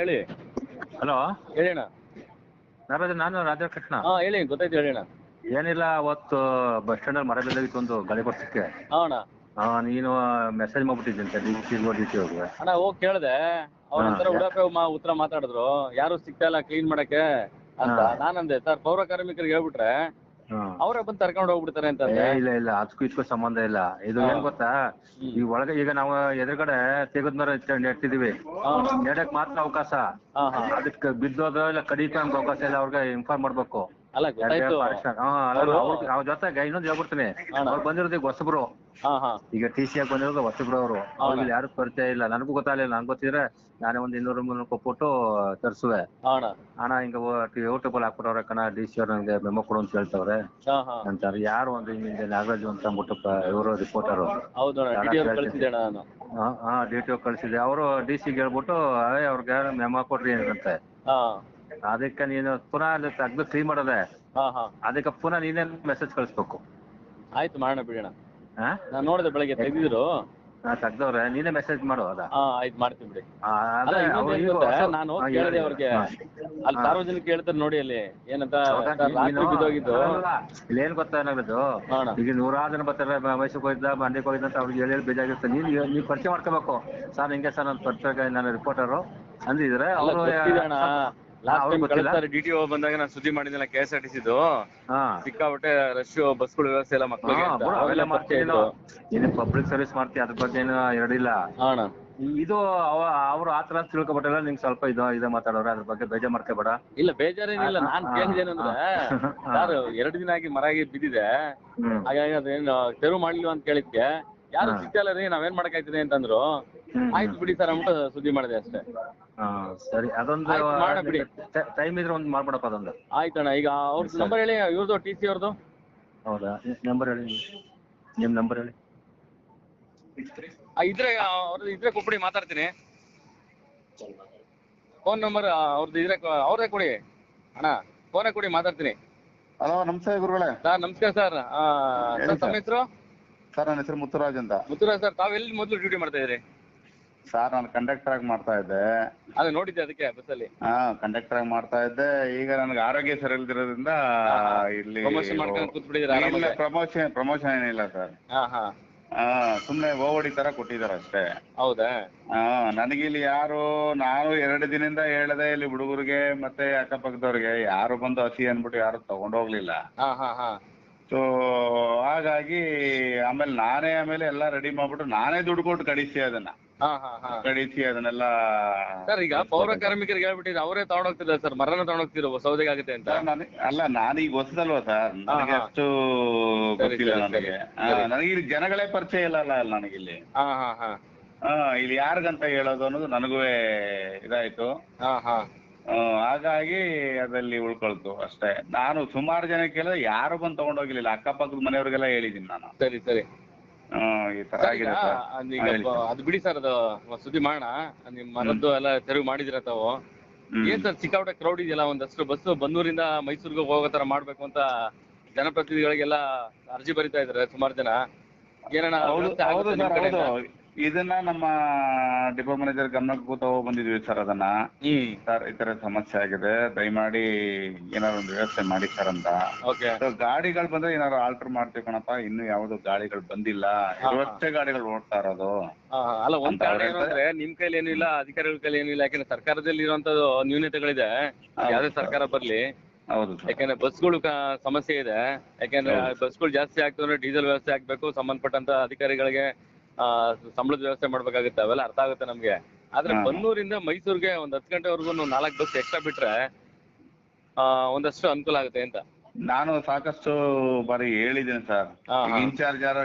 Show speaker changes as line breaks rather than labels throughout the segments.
ಹೇಳಿ.
ಹಲೋ?
ಹೇಳಿ ಅಣ್ಣ
ನಾರಾಜ ನಾನು ರಾಜ ಕೃಷ್ಣ
ಹಾಂ ಹೇಳಿ ಗೊತ್ತಾಯ್ತು ಹೇಳಿ ಅಣ್ಣ.
ಏನಿಲ್ಲ ಅವತ್ತು ಬಸ್ ಸ್ಟ್ಯಾಂಡಲ್ಲಿ ಮರ ಬಿದ್ದಾಗಿತ್ತು ಒಂದು ಗಾಳಿ ಬರ್ಸಕ್ಕೆ
ಹಾಂ ಅಣ್ಣ.
ಆ, ನೀನು ಮೆಸೇಜ್ ಮಾಡ್ಬಿಟ್ಟಿದ್ದೆ ಡಿ ಸಿ ಡಿ ಸಿ ಅವ್ರಿಗೆ
ಅಣ್ಣ ಹೋಗಿ ಕೇಳಿದೆ. ಅವ್ರ
ಹಾ.
ಒಂಥರ ಉಡಾಫೆ ಮಾ ಉತ್ತರ ಮಾತಾಡಿದ್ರು. ಯಾರು ಸಿಗ್ತಾ ಇಲ್ಲ ಕ್ಲೀನ್ ಮಾಡಕ್ಕೆ ಅಂತ.
ಹಾ.
ನಾನಂದೆ ಸರ್ ಪೌರ ಕಾರ್ಮಿಕರಿಗೆ ಹೇಳ್ಬಿಟ್ರೆ ಅವರೇ ಬಂದ್ ಕರ್ಕೊಂಡು ಹೋಗ್ಬಿಡ್ತಾರೆ ಅಂತ
ಏ ಇಲ್ಲ ಇಲ್ಲ ಅದಕ್ಕೂ ಇದಕ್ಕೂ ಸಂಬಂಧ ಇಲ್ಲ. ಇದು. ಏನ್ ಗೊತ್ತಾ. ಈ ಒಳಗೆ ಈಗ ನಾವು ಎದುರುಗಡೆ ತೆಗೆದ್ ಮರ ನೆಟ್ಟಿದೀವಿ
ಹಾ.
ನೆಡಕ್ ಮಾತ್ರ ಅವಕಾಶ.
ಹಾ ಹಾ.
ಅದಕ್ಕೆ ಬಿದ್ದೋದ ಇಲ್ಲ ಕಡಿತ ಅಂತ ಅವಕಾಶ ಇಲ್ಲ ಅವ್ರಿಗೆ ಇನ್ಫಾರ್ಮ್ ಮಾಡ್ಬೇಕು.
ಅಲ್ಲ ಗೊತ್ತಾಯ್ತು. ಅವ್ರು-
ಅವ್ರ ಜೊತೆಗೆ ಇನ್ನೊಂದು ಹೇಳ್ಬಿಡ್ತೀನಿ.
ಅಣ್ಣ.
ಅವ್ರು ಬಂದಿರೋದು ಈಗ ಹೊಸಬ್ರು.
ಹಾ ಹಾ.
ಈಗ ಟಿ ಸಿ ಆಗಿ ಬಂದಿರೋದು ಹೊಸಬ್ರು ಅವರು ಅವ್ರಿಗೆ ಯಾರು ಪರಿಚಯ ಇಲ್ಲ. ನನಗೂ ಗೊತ್ತಾಗಲಿಲ್ಲ. ನನ್ಗೆ ಗೊತ್ತಿದ್ರೆ ನಾನೇ ಒಂದ್ ಇನ್ನೂರು ಮುನ್ನೂರು ಕೊಟ್ಬಿಟ್ಟು ತರ್ಸುವೆ.
ಹಾ ಅಣ್ಣ
ಅಣ್ಣ ಹಿಂಗ ಯೂಟ್ಯೂಬ್ ಅಲ್ಲಿ ಹಾಕ್ಬಿಟ್ಟವ್ರೆ ಕಣ ಡಿ ಸಿ ಅವ್ರು ನಂಗೆ ಮೆಮೊ ಕೊಡು ಅಂತ ಹೇಳ್ತವ್ರೆ.
ಹಾ ಹಾ.
ಅಂತಾರೆ. ಯಾರು ಒಂದು ಹಿಂಗೆ ನಾಗರಾಜು ಅಂತ ಅಂದ್ಬಿಟ್ಟು ಇವರು ರಿಪೋರ್ಟರು
ಹೌದು? ಅಣ್ಣ ಅಣ್ಣ ನಾನು.
ಹಾ ಡಿ ಟಿ ಕಳ್ಸಿದೆ ಅವರು ಡಿ ಸಿಗೆ ಹೇಳ್ಬಿಟ್ಟು ಅದೇ ಅವ್ರಿಗೆ ಮೆಮೊ ಕೊಡ್ರಿ ಅಂತೆ
ಹಾ.
ಅದಕ್ಕೆ ನೀನು ಪುನಃ ಅಲ್ಲಿ ತೆಗ್ದು ಫ್ರೀ ಮಾಡೋದೆ
ಹಾ ಹಾ.
ಅದಕ್ಕೆ ಪುನಃ ನೀನೇ ಮೆಸೇಜ್ ಕಳಿಸ್ಬೇಕು.
ಆಯ್ತು ಮಾಡೋಣ ಬಿಡೋಣ.
ಹಾ
ನಾನು ನೋಡಿದೆ ಬೆಳಗ್ಗೆ ತೆಗೆದಿದ್ರು.
ಹಾ, ತೆಗ್ದವ್ರೆ? ನೀನೇ ಮೆಸೇಜ್ ಮಾಡು ಅದ.
ಹಾ ಆಯ್ತು ಮಾಡ್ತೀನಿ ಬಿಡಿ.
ಆ,
ಅಲ್ಲ
ಅದೇ
ಇನ್ನೊಂದು ಏನ್ ಗೊತ್ತಾ? ನಾನು ಕೇಳಿದೆ. ಅವ್ರಿಗೆ. ಅಲ್ಲಿ ಸಾರ್ವಜನಿಕ ಹೇಳ್ತಾರೆ ನೋಡಿ ಅಲ್ಲಿ. ಏನಂತ ರಾತ್ರಿ
ನೀನು-
ಬಿದ್ದೋಗಿದ್ದು.
ಅಲ್ಲ, ಇಲ್ಲಿ ಏನ್ ಗೊತ್ತಾ ಏನಾಗೋದು
ಹಾ ಅಣ್ಣ.
ಈಗ ನೂರಾರು ಜನ ಬರ್ತಾರೆ ಮ- ಮೈಸೂರಿಗೆ ಹೋಗಿದ್ದ ಮಂಡ್ಯಕ್ಕೆ ಹೋಗಿದ್ದ ಅಂತ ಅವ್ರಿಗೆ ಹೇಳಿ ಹೇಳಿ ನೀನ್ ನೀನು ನೀವು ಪರಿಚಯ ಮಾಡ್ಕೋಬೇಕು. ಸರ್ ಹಿಂಗೆ ಸರ್ ನಾನು ಪರಿಚಯ ನಾನು ರಿಪೋರ್ಟರು ಅಂದಿದ್ರೆ
ಅವ್ರು
ಅವರು
ಗೊತ್ತಿದೆ ಅಣ್ಣ. Last time? ಕಳೆದ ಬಂದಾಗ ನಾನು ಸುದ್ದಿ ಮಾಡಿದ್ನಲ್ಲ ಕೆ ಎಸ್ ಆರ್ ಟಿ ಸಿದು
ಹಾ.
ಸಿಕ್ಕಾಪಟ್ಟೆ ರಶ್ ಬಸ್ಗಳ ವ್ಯವಸ್ಥೆ ಎಲ್ಲ ಮಕ್ಕಳಿಗೆ
ಹಾ,
ಅಂತ.
ಬಿಡು,
ಅವೆಲ್ಲ.
ನೀನು ಪಬ್ಲಿಕ್ ಸರ್ವಿಸ್ ಮಾಡ್ತೀಯ ಅದ್ರ ಬಗ್ಗೆ ಏನು ಎರಡಿಲ್ಲ.
ಹಾ ಅಣ್ಣ
ಇದು ಅವ- ಅವ್ರು ಆ ತರ ತಿಳ್ಕೊಬಿಟ್ಟಲ್ಲ ನಿಂಗೆ ಸ್ವಲ್ಪ ಇದು ಇದೆ ಮಾತಾಡೋರು ಅದ್ರ ಬಗ್ಗೆ ಬೇಜಾರ್ ಮಾಡ್ಕೋಬೇಡ
ಇಲ್ಲ ಬೇಜಾರೇನಿಲ್ಲ
ಹಾ,
ನಾನ್
ಹಾ,
ಕೇಳಿದೇನಂದ್ರೆ
ಹಾ.
ಸರ್ ಎರಡು ದಿನ ಆಗಿ ಮರ ಆಗಿ ಬಿದ್ದಿದೆ.
ಹ್ಮ್.
ಹಾಗಾಗಿ ಅದೇನು ತೆರವು ಮಾಡ್ಲಿಲ್ಲ ಅಂತ ಕೇಳಿದ್ಕೆ ಯಾರು ಸಿಗ್ತಿಲ್ಲ ರೀ ನಾವೇನ್ ಮಾಡಕ್ಕಾಯ್ತದೆ ಅಂತಂದ್ರು. ಆಯ್ತು ಬಿಡಿ ಸರ್ ಅಂದ್ಬಿಟ್ಟು ಸುದ್ದಿ ಮಾಡಿದೆ ಅಷ್ಟೇ.
ಹಾ ಸರಿ. ಅದೊಂದು
ಆಯ್ತು, ಮಾಡ ಬಿಡಿ.
ಟೈಮ್ ಇದ್ರೆ ಒಂದು ಮಾಡ್ಬಿಡಪ್ಪ ಅದೊಂದು.
ಆಯ್ತಣ್ಣ ಈಗ ಅವ್ರದ್ದು ನಂಬರ್ ಹೇಳಿ ಇವ್ರದ್ದು ಟಿ ಸಿ ಅವ್ರದ್ದು
ಹೌದಾ? ನಂಬರ್ ಹೇಳಿ ನಿಮ್ಮ ನಂಬರ್ ಹೇಳಿ.
ಇದ್ರೆ ಅವ್ರದ್ದು ಇದ್ರೆ ಕೊಟ್ಬಿಡಿ ಮಾತಾಡ್ತೀನಿ. ಫೋನ್ ನಂಬರ್ ಅವ್ರದ್ದು ಇದ್ರೆ ಕೊ- ಅವ್ರದೇ ಕೊಡಿ. ಅಣ್ಣ ಫೋನೇ ಕೊಡಿ ಮಾತಾಡ್ತೀನಿ.
ಹಲೋ ನಮಸ್ತೆ ಗುರುಗಳೇ.
ಸರ್ ನಮಸ್ಕಾರ ಸರ್.
ಹೇಳಿ
ಸರ್. ತಮ್ಮ
ಸರ್.
ಹೆಸರು?
ಸರ್ ನನ್ನ ಹೆಸರು ಮುತ್ತುರಾಜ್ ಅಂತ.
ಮುತ್ತುರಾಜ್ ಸರ್ ತಾವು ಎಲ್ಲಿ ಮೊದಲು ಡ್ಯೂಟಿ ಮಾಡ್ತಾ ಇದ್ರಿ
ಸರ್ ನಾನು ಕಂಡಕ್ಟರ್ ಆಗಿ ಮಾಡ್ತಾ ಇದ್ದೆ.
ಅದೇ ನೋಡಿದ್ದೆ ಅದಕ್ಕೆ ಬಸ್ಸಲ್ಲಿ.
ಹಾ ಕಂಡಕ್ಟರ್ ಆಗಿ ಮಾಡ್ತಾ ಇದ್ದೆ. ಈಗ ನನಗೆ ಆರೋಗ್ಯ ಸರಿ ಇಲ್ದಿರೋದ್ರಿಂದ ಇಲ್ಲಿ
ಪ್ರಮೋಷನ್ ಮಾಡ್ಕೊಂಡು ಕೂತ್ಬಿಟ್ಟಿದ್ದೀರಾ ಆರಾಮಾಗಿ?
ಪ್ರಮೋಷನ್ ಪ್ರಮೋಷನ್ ಏನಿಲ್ಲ ಸರ್
ಹಾ ಹಾ.
ಸುಮ್ಮನೆ ಓವಡಿ ತರ ಕೊಟ್ಟಿದ್ದಾರೆ ಅಷ್ಟೇ.
ಹೌದಾ?
ಹಾ ನನಗೆ ಇಲ್ಲಿ ಯಾರು ನಾನು ಎರಡು ದಿನದಿಂದ ಹೇಳದೆ ಇಲ್ಲಿ ಹುಡುಗರಿಗೆ ಮತ್ತೆ ಅಕ್ಕಪಕ್ಕದವ್ರಿಗೆ ಯಾರು ಬಂದು ಹಸಿ ಅಂದ್ಬಿಟ್ಟು ಯಾರು ತಗೊಂಡೋಗ್ಲಿಲ್ಲ.
ಹಾ ಹಾ ಹಾ.
ಸೊ ಹಾಗಾಗಿ ಆಮೇಲೆ ನಾನೇ ಆಮೇಲೆ ಎಲ್ಲ ರೆಡಿ ಮಾಡ್ಬಿಟ್ಟು ನಾನೇ ದುಡ್ಡು ಕೊಟ್ಟು ಕಡಿಸಿ ಅದನ್ನ.
ಹಾ ಹಾ ಹಾ.
ಕಡಿಸಿ ಅದನ್ನೆಲ್ಲ
ಸರ್ ಈಗ ಪೌರ ಕಾರ್ಮಿಕರಿಗೆ ಹೇಳ್ಬಿಟ್ಟಿದ್ರೆ ಅವರೇ ತಗೊಂಡೋಗ್ತಿಲ್ಲ ಸರ್ ಮರನ ತಗೊಂಡೋಗ್ತಿರೋ ಸೌದೆಗೆ ಆಗುತ್ತೆ ಅಂತ.
ಸರ್, ನಾನು ಅಲ್ಲ ನಾನೀಗ ಹೊಸದಲ್ವಾ ಸರ್ ನನಗೆ
ಹಾ.
ಅಷ್ಟು
ಸರಿ,
ಗೊತ್ತಿಲ್ಲ
ಸರಿ,
ನನಗೆ.
ಸರಿ.
ನನಗೆ ಇಲ್ಲಿ ಜನಗಳೇ ಪರಿಚಯ ಇಲ್ಲ ಅಲ್ಲ ಅಲ್ಲಿ ನನಗಿಲ್ಲಿ.
ಹಾ ಹಾ ಹಾ.
ಹಾ ಇಲ್ಲಿ ಯಾರಿಗಂತ ಹೇಳೋದು ಅನ್ನೋದು ನನಗೂ ಇದಾಯ್ತು.
ಹಾ ಹಾ.
ಹಾಗಾಗಿ ಅದಲ್ಲಿ ಉಳ್ಕೊಳ್ತು ಅಷ್ಟೇ. ನಾನು ಸುಮಾರು ಜನ ಕೇಳಿದ್ರೆ ಯಾರು ಬಂದು ತಗೊಂಡೋಗಿರ್ಲಿಲ್ಲ. ಅಕ್ಕಪಕ್ಕದ ಮನೆಯವ್ರಿಗೆಲ್ಲ ಹೇಳಿದ್ದೀನಿ ನಾನು.
ಸರಿ ಸರಿ.
ಆ, ಈ ತರ
ಸರ್,
ಆಗಿದೆ ಸರ್. ಹೇಳಿ ಸರ್.
ಅದು ಬಿಡಿ ಸರ್ ಅದು ಒಂದ್ ಸುದ್ದಿ ಮಾಡೋಣ. ನಿಮ್ ಮನದ್ದು ಎಲ್ಲ ತೆರವು ಮಾಡಿದಿರ ತಾವು?
ಹ್ಮ್.
ಏನ್ ಸರ್ ಸಿಕ್ಕಾಪಟ್ಟೆ ಕ್ರೌಡ್ ಇದೆಯಲ್ಲ ಒಂದಷ್ಟು ಬಸ್ ಬನ್ನೂರಿಂದ ಮೈಸೂರಿಗೆ ಹೋಗೋ ತರ ಮಾಡ್ಬೇಕು ಅಂತ ಜನಪ್ರತಿನಿಧಿಗಳಿಗೆಲ್ಲ ಅರ್ಜಿ ಬರಿತಾ ಇದಾರೆ ಸುಮಾರು ಜನ. ಏನಣ್ಣ
ಹೌದು
ವ್ಯವಸ್ಥೆ
ಹೌದು
ಆಗುತ್ತೆ ನಿಮ್
ಸರ್
ಕಡೆಯಿಂದ?
ಹೌದು. ಇದನ್ನ ನಮ್ಮ ಡಿಪೋ ಮ್ಯಾನೇಜರ್ ಗಮನಕ್ಕೆ ತಗೋ ಬಂದಿದ್ವಿ ಸರ್ ಅದನ್ನ.
ಹ್ಮ್.
ಸರ್ ಈ ತರ ಸಮಸ್ಯೆ ಆಗಿದೆ. ದಯಮಾಡಿ ಏನಾದ್ರು ಒಂದು ವ್ಯವಸ್ಥೆ ಮಾಡಿ ಸರ್ ಅಂತ.
ಓಕೆ.
So, ಗಾಡಿಗಳು ಬಂದ್ರೆ ಏನಾದ್ರು ಆಲ್ಟರ್ ಮಾಡ್ತೀವಿ ಕಣಪ್ಪ. ಇನ್ನು ಯಾವ್ದು ಗಾಡಿಗಳು ಬಂದಿಲ್ಲ.
ಹಾ.
ಗಾಡಿಗಳು ಓಡ್ತಾ ಇರೋದು.
ಅಲ್ಲ ಒಂದ್
ಅಂತ
ಕಾರಣ
ಅವ್ರು
ಏನು ಅಂದ್ರೆ ನಿಮ್ ಕೈಲಿ ಏನೂ ಇಲ್ಲ ಅಧಿಕಾರಿಗಳ ಕೈಲಿ ಏನೂ ಇಲ್ಲ. ಯಾಕಂದ್ರೆ ಸರ್ಕಾರದಲ್ಲಿ ಇರುವಂತದ್ದು ನ್ಯೂನತೆಗಳಿದೆ.
ಹೌದು
ಯಾವ್ದೇ ಸರ್ಕಾರ ಬರ್ಲಿ.
ಹೌದು ಸರ್.
ಯಾಕಂದ್ರೆ ಬಸ್ಗಳು ಕ- ಸಮಸ್ಯೆ ಇದೆ. ಯಾಕಂದ್ರೆ
ಹೌದು.
ಬಸ್ಗಳು ಜಾಸ್ತಿ ಆಗ್ತಂದ್ರೆ ಡೀಸೆಲ್ ವ್ಯವಸ್ಥೆ ಆಗ್ಬೇಕು. ಸಂಬಂಧಪಟ್ಟಂತ ಅಧಿಕಾರಿಗಳಿಗೆ ಸಂಬಳದ ವ್ಯವಸ್ಥೆ ಮಾಡ್ಬೇಕಾಗುತ್ತೆ ಅವೆಲ್ಲ ಅರ್ಥ ಆಗುತ್ತೆ ನಮ್ಗೆ ಆದ್ರೆ. ಬನ್ನೂರಿಂದ ಮೈಸೂರಿಗೆ ಒಂದ್ ಹತ್ತು ಗಂಟೆವರೆಗೂ ನಾಲ್ಕು ಬಸ್ ಎಕ್ಸ್ಟ್ರಾ ಬಿಟ್ರೆ ಆ, ಒಂದಷ್ಟು ಅನುಕೂಲ ಆಗುತ್ತೆ ಅಂತ
ನಾನು ಸಾಕಷ್ಟು ಬಾರಿ ಹೇಳಿದ್ದೇನೆ ಸರ್.
ಹಾ, ಹಾ.
ಇನ್ಚಾರ್ಜ್ ಯಾರೋ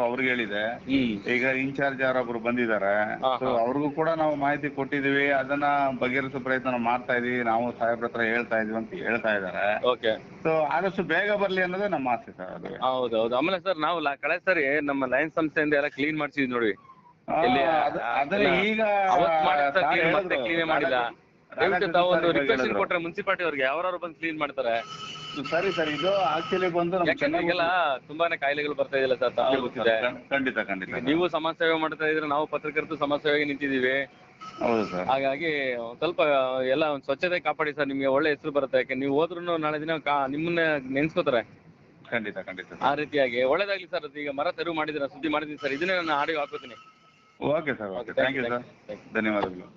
ಅವ್ರಿಗೆ ಹೇಳಿದೆ.
ಹ್ಮ್
ಈಗ ಇನ್ಚಾರ್ಜ್ ಒಬ್ರು ಬಂದಿದ್ದಾರೆ.
ಹಾ,
ಸೊ
ಹಾ.
ಅವ್ರಿಗೂ ಕೂಡ ನಾವು ಮಾಹಿತಿ ಕೊಟ್ಟಿದೀವಿ ಅದನ್ನ ಬಗೆಹರಿಸೋ ಪ್ರಯತ್ನ ಮಾಡ್ತಾ ಇದೀವಿ ನಾವು ಸಾಹೇಬ್ರ ಹತ್ರ ಹೇಳ್ತಾ ಇದೀವಿ ಅಂತ ಹೇಳ್ತಾ ಇದಾರೆ
ಓಕೆ.
ಸೊ ಆದಷ್ಟು ಬೇಗ ಬರ್ಲಿ ಅನ್ನೋದೇ ನಮ್ಮ ಆಸೆ ಸರ್ ಅದು.
ಹೌದೌದು. ಆಮೇಲೆ ಸರ್ ನಾವು ಕಳೆ ಕಳೆದ ಸರಿ ನಮ್ಮ ಲೈನ್ ಸಂಸ್ಥೆಯಿಂದ ಎಲ್ಲ ಕ್ಲೀನ್ ಮಾಡ್ಸಿದ್ವಿ ನೋಡಿ.
ಆ, ಅದ್- ಈಗ
ಅವತ್ತು ಮಾಡಿದ
ಸಾರ್
clean ಮತ್ತೆ
ಹೇಳಿದ್ರು.
ಕ್ಲೀನ್ ಮಾಡಿಲ್ಲ. ದಯವಿಟ್ಟು ತಾವು ಒಂದು
ರಾಘ
ರಿಕ್ವೆಸ್ಟ್
ಹೇಳಿದ್ರು.
ಕೊಟ್ರೆ ಮುನ್ಸಿಪಾಲಿಟಿ ಅವ್ರಿಗೆ ಯಾರು ಬಂದು ಕ್ಲೀನ್ ಮಾಡ್ತಾರೆ.
ಸರಿ ಸರ್ ಇದು ಆಕ್ಚುಲಿ ಬಂದು ನಮ್ಮ
ಯಾಕಂದ್ರೆ ತುಂಬಾನೇ ಕಾಯಿಲೆಗಳು ಬರ್ತಾ ಇದೆಯಲ್ಲ ಸರ್ ಗೊತ್ತಿದೆ.
ಖಂಡಿತ ಖಂಡಿತ
ನೀವು ಸಮಾಜ ಸೇವೆ ಮಾಡ್ತಾ ಇದ್ರೆ ನಾವು ಪತ್ರಕರ್ತರು ಸಮಾಜ ಸೇವೆಗೆ ನಿಂತಿದೀವಿ
ಹೌದು ಸರ್.
ಹಾಗಾಗಿ ಸ್ವಲ್ಪ ಎಲ್ಲ ಒಂದು ಸ್ವಚ್ಛತೆ ಕಾಪಾಡಿ ಸರ್ ನಿಮ್ಗೆ ಒಳ್ಳೆ ಹೆಸರು ಬರುತ್ತೆ. ಯಾಕೆ ನೀವು ಹೋದ್ರೂ ನಾಳೆ ದಿನ ನಿಮ್ಮನ್ನ ನೆನ್ಸ್ಕೋತಾರೆ.
ಖಂಡಿತ ಖಂಡಿತ
ಆ ರೀತಿಯಾಗಿ. ಒಳ್ಳೇದಾಗ್ಲಿ ಸರ್ ಈಗ ಮರ ತೆರವು ಮಾಡಿದ್ರೆ ಸುದ್ದಿ ಮಾಡಿದೀನಿ ಸರ್ ಇದನ್ನೇ ನಾನು ಆಡಿಯೋ ಹಾಕೋತೀನಿ.
Okay sir okay thank you sir ಧನ್ಯವಾದಗಳು.